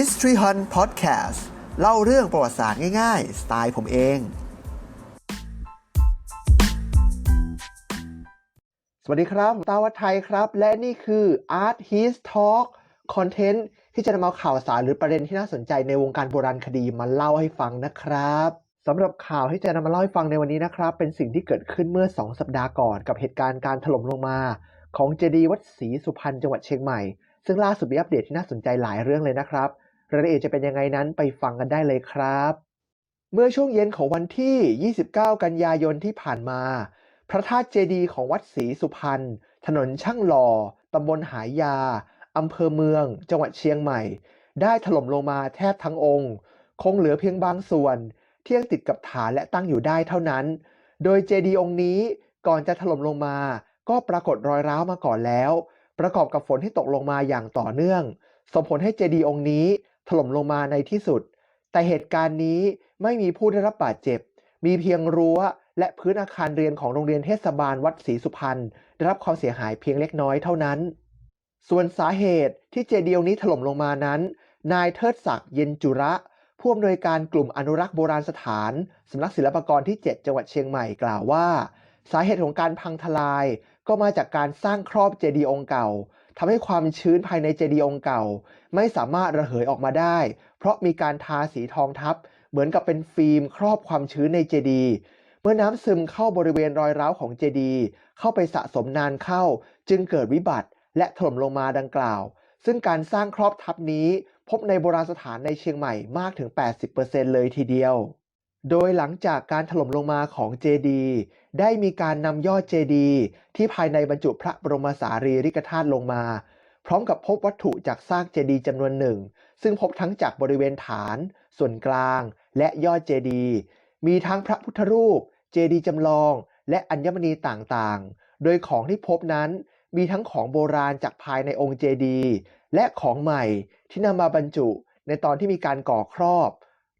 History Hunt Podcast เล่าเรื่องประวัติศาสตร์ง่ายๆ สไตล์ผมเอง สวัสดีครับ ตาวัฒไทยครับ และนี่คือ Art His Talk คอนเทนต์ที่จะนำเอาข่าวสารหรือประเด็นที่น่าสนใจในวงการโบราณคดีมาเล่าให้ฟังนะครับสำหรับข่าวที่จะนำมาเล่าให้ฟังในวันนี้นะครับ เป็นสิ่งที่เกิดขึ้นเมื่อ 2 สัปดาห์ก่อน กับเหตุการณ์การถล่มลงมา ของเจดีย์วัดศรีสุพรรณจังหวัดเชียงใหม่ ซึ่งล่าสุดมีอัปเดตที่น่าสนใจหลายเรื่องเลยนะครับ รายละเอียดจะเป็นยังไงนั้นไปฟังกันได้เลยครับ เมื่อช่วงเย็นของวันที่ 29 กันยายนที่ผ่านมา พระธาตุเจดีย์ของวัดศรีสุพรรณ ถนนช่างหล่อ ตำบลหายา อำเภอเมือง จังหวัดเชียงใหม่ ได้ถล่มลงมาแทบทั้งองค์ คงเหลือเพียงบางส่วน ที่ยังติดกับฐานและตั้งอยู่ได้เท่านั้น โดยเจดีย์องค์นี้ก่อนจะถล่มลงมา ก็ปรากฏรอยร้าวมาก่อนแล้ว ประกอบกับฝนที่ตกลงมาอย่างต่อเนื่องส่งผลให้เจดีย์องค์นี้ ถล่มลงมาในที่สุด แต่เหตุการณ์นี้ไม่มีผู้ได้รับบาดเจ็บ มีเพียงรั้ว และพื้นอาคารเรียนของโรงเรียนเทศบาลวัดศรีสุพรรณได้รับความเสียหายเพียงเล็กน้อยเท่านั้น ส่วนสาเหตุที่เจดีย์นี้ถล่มลงมานั้น นายเทิดศักดิ์เย็นจุระผู้อำนวยการกลุ่มอนุรักษ์โบราณสถานสำนักศิลปากรที่ 7 จังหวัดเชียงใหม่กล่าวว่า สาเหตุของการพังทลาย ก็มาจากการสร้างครอบเจดีย์องค์เก่าทำให้ความชื้นภายในเจดีย์องค์เก่า ไม่สามารถระเหยออกมาได้ เพราะมีการทาสีทองทับ เหมือนกับเป็นฟิล์มครอบความชื้นในเจดีย์เมื่อน้ำซึมเข้าบริเวณรอยร้าวของเจดีย์เข้าไปสะสมนานเข้า จึงเกิดวิบัติ และถล่มลงมาดังกล่าว ซึ่งการสร้างครอบทับนี้ พบในโบราณสถานในเชียงใหม่มากถึง 80%เลยทีเดียว โดยหลังจากการถล่มลงมาของเจดีย์ได้มีการนำยอดเจดีย์ที่ภายในบรรจุพระบรมสารีริกธาตุลงมา พร้อมกับพบวัตถุจากซากเจดีย์จำนวนหนึ่ง ซึ่งพบทั้งจากบริเวณฐาน ส่วนกลาง และยอดเจดีย์มีทั้งพระพุทธรูป เจดีย์จำลอง และอัญมณีต่างๆ โดยของที่พบนั้นมีทั้งของโบราณจากภายในองค์เจดีย์และของใหม่ที่นำมาบรรจุในตอนที่มีการก่อครอบ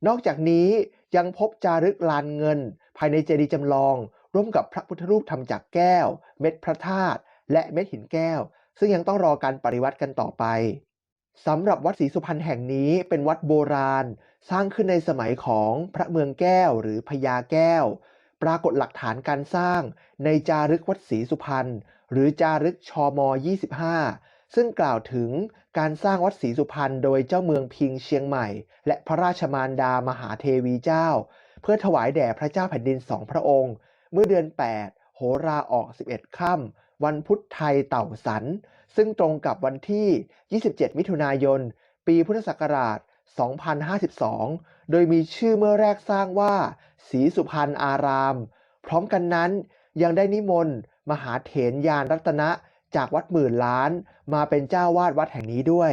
นอกจากนี้ยังพบจารึกลานเงิน ภายในเจดีย์จำลอง ร่วมกับพระพุทธรูปทำจากแก้ว เม็ดพระธาตุและเม็ดหินแก้ว ซึ่งยังต้องรอการปฏิวัติกันต่อไปสำหรับวัดศรีสุพรรณแห่งนี้เป็นวัดโบราณ สร้างขึ้นในสมัยของพระเมืองแก้วหรือพญาแก้ว ปรากฏหลักฐานการสร้างในจารึกวัดศรีสุพรรณหรือจารึกชม 25 ซึ่งกล่าวถึงการสร้างวัดศรีสุพรรณโดยเจ้าเมืองพิงเชียงใหม่ และพระราชมารดามหาเทวีเจ้า เพื่อถวายแด่พระเจ้าแผ่นดินสองพระองค์ เมื่อเดือน 8 โหราออก 11 ค่ำวันพุธไทยเต่าสัน ซึ่งตรงกับวันที่ 27 มิถุนายน ปีพุทธศักราช 2052 โดยมีชื่อเมื่อแรกสร้างว่าศรีสุพรรณอาราม พร้อมกันนั้นยังได้นิมนต์มหาเถรยานรัตนะ จากวัดหมื่นล้านมาเป็นเจ้าวาดวัดแห่งนี้ด้วย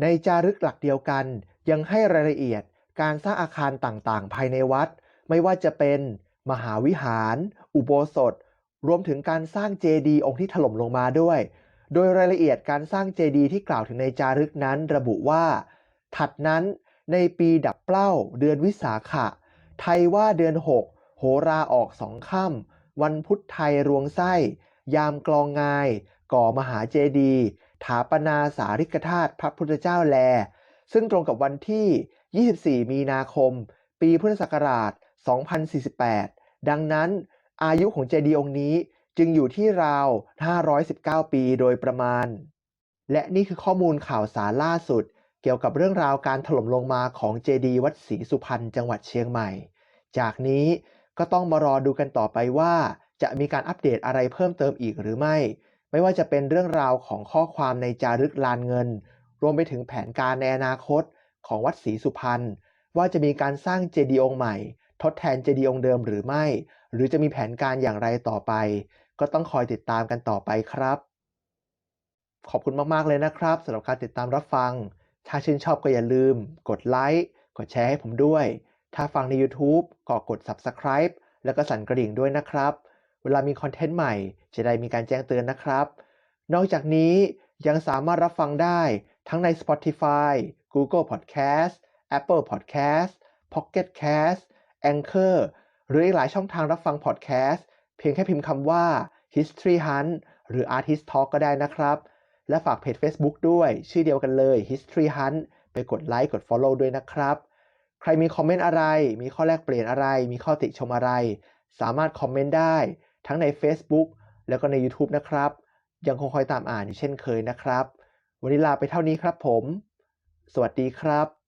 ในจารึกหลักเดียวกันยังให้รายละเอียดการสร้างอาคารต่างๆ ภายในวัด ไม่ว่าจะเป็น มหาวิหาร อุโบสถ รวมถึงการสร้างเจดีย์องค์ที่ถล่มลงมาด้วย โดยรายละเอียดการสร้างเจดีย์ที่กล่าวถึงในจารึกนั้นระบุว่า ถัดนั้นในปีดับเปล้าเดือนวิสาขะ ไทยว่าเดือน 6 โหราออกสองค่ำวันพุธไทยรวงไส้ ยามกลองงาย ก่อมหาเจดีย์ถาปนาสาริกธาตุพระพุทธเจ้าแล ซึ่งตรงกับวันที่ 24 มีนาคม ปีพุทธศักราช 2048 ดังนั้นอายุของเจดีย์องค์นี้จึงอยู่ที่ราว 519 ปีโดยประมาณ และนี่คือข้อมูลข่าวสารล่าสุด เกี่ยวกับเรื่องราวการถล่มลงมาของเจดีย์วัดศรีสุพรรณจังหวัดเชียงใหม่ จากนี้ก็ต้องมารอดูกันต่อไปว่า จะมีการอัปเดตอะไรเพิ่มเติมอีกหรือไม่ ไม่ว่าจะเป็นเรื่องราวของข้อความในจารึกลานเงิน รวมไปถึงแผนการในอนาคตของวัดศรีสุพรรณว่าจะมีการสร้างเจดีย์องค์ใหม่ ทดแทนเจดีย์องค์เดิมหรือไม่ หรือจะมีแผนการอย่างไรต่อไป ก็ต้องคอยติดตามกันต่อไปครับ ขอบคุณมากๆเลยนะครับสำหรับการติดตามรับฟัง ถ้าชื่นชอบก็อย่าลืม กดไลค์กดแชร์ให้ผมด้วย ถ้าฟังใน YouTube ก็กด Subscribe แล้วก็สั่นกระดิ่งด้วยนะครับ เวลามีคอนเทนต์ใหม่ จะได้มีการแจ้งเตือนนะครับ นอกจากนี้ยังสามารถรับฟังได้ทั้งใน Spotify Google Podcast Apple Podcast Pocket Cast Anchor หรืออีกหลายช่องทางรับฟัง Podcast เพียงแค่พิมพ์คำว่า History Hunt หรือ Artist Talk ก็ได้นะครับ และฝากเพจ Facebook ด้วย ชื่อเดียวกันเลย History Hunt ไปกดไลค์กด Follow ด้วยนะครับ ใครมีคอมเมนต์อะไร มีข้อแลกเปลี่ยนอะไร มีข้อติชมอะไร สามารถคอมเมนต์ได้ ทั้งใน Facebook แล้วก็ใน YouTube นะครับ ยังคงคอยตามอ่านอยู่เช่นเคยนะครับ วันนี้ลาไปเท่านี้ครับผม สวัสดีครับ